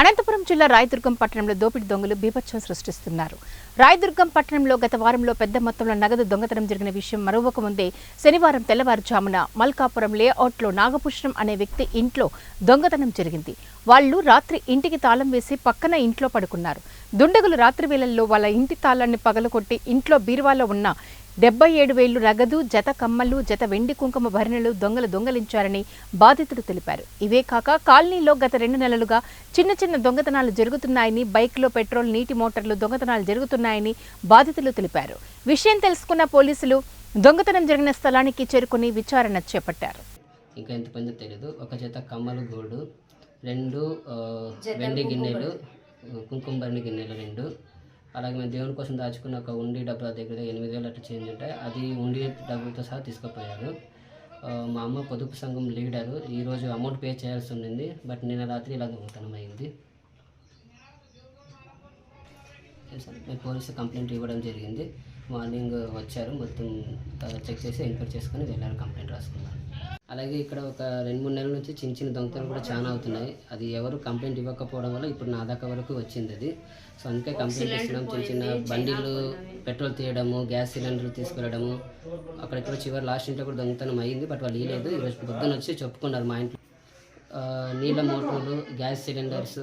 అనంతపురం జిల్లా రాయదుర్గం పట్టణంలో దోపిడీ దొంగలు బీభత్సం సృష్టిస్తున్నారు. రాయదుర్గం పట్టణంలో గత వారంలో పెద్ద మొత్తంలో నగదు దొంగతనం జరిగిన విషయం మరొక ముందే శనివారం తెల్లవారుజామున మల్కాపురం లేఅవుట్లో నాగభూషణం అనే వ్యక్తి ఇంట్లో దొంగతనం జరిగింది. వాళ్ళు రాత్రి ఇంటికి తాళం వేసి పక్కన ఇంట్లో పడుకున్నారు. దుండగులు రాత్రి వేళల్లో వాళ్ళ ఇంటి తాళాన్ని పగలకొట్టి ఇంట్లో బీరువాలో ఉన్న డెబ్బై ఏడు వేలు నగదు జత కమ్మలు జత వెండి కుంకుమ భరణలు దొంగలు దొంగలించారని బాధితుడు తెలిపారు. ఇవే కాక కాలనీలో గత రెండు నెలలుగా చిన్న చిన్న దొంగతనాలు జరుగుతున్నాయని బైక్లో పెట్రోల్ నీటి మోటార్లు దొంగతనాలు జరుగుతున్నాయని బాధితులు తెలిపారు. విషయం తెలుసుకున్న పోలీసులు దొంగతనం జరిగిన స్థలానికి చేరుకుని విచారణ చేపట్టారు. ఇంకా ఎంత పొందో తెలియదు ఒక జత కమ్మలు గోల్డ్ రెండు వెండి గిన్నెలు కుంకుమ భరణి గిన్నెలు రెండు అలాగే మేము దేవుని కోసం దాచుకున్న ఒక ఉండి డబ్బుల దగ్గర ఎనిమిది వేలు అట్లా చేంజ్ ఉంటాయి. అది ఉండి డబ్బులతో సహా తీసుకుపోయారు. మా అమ్మ పొదుపు సంఘం లీడరు. ఈరోజు అమౌంట్ పే చేయాల్సి ఉండింది. బట్ నిన్న రాత్రి ఇలా దొంగతనమైంది మేము పోలీసు కంప్లైంట్ ఇవ్వడం జరిగింది. మార్నింగ్ వచ్చారు. మొత్తం చెక్ చేసి ఎంక్వైరీ చేసుకొని వెళ్ళారు. కంప్లైంట్ రాసుకున్నారు. అలాగే ఇక్కడ ఒక రెండు మూడు నెలల నుంచి చిన్న చిన్న దొంగతనాలు కూడా చాలా అవుతున్నాయి. అది ఎవరు కంప్లైంట్ ఇవ్వకపోవడం వల్ల ఇప్పుడు నా దాకా వరకు వచ్చింది అది. సో అందుకే కంప్లైంట్ ఇస్తున్నాం. చిన్న చిన్న బండిలు పెట్రోల్ తీయడము గ్యాస్ సిలిండర్లు తీసుకెళ్ళడము అక్కడెక్కడ చివరి లాస్ట్ ఇంట్లో కూడా దొంగతనం అయ్యింది బట్ వాళ్ళు ఇవ్వలేదు ఈరోజు పొద్దున్న వచ్చి చెప్పుకున్నారు మా ఇంట్లో. నీళ్ళ మోటార్లు గ్యాస్ సిలిండర్స్.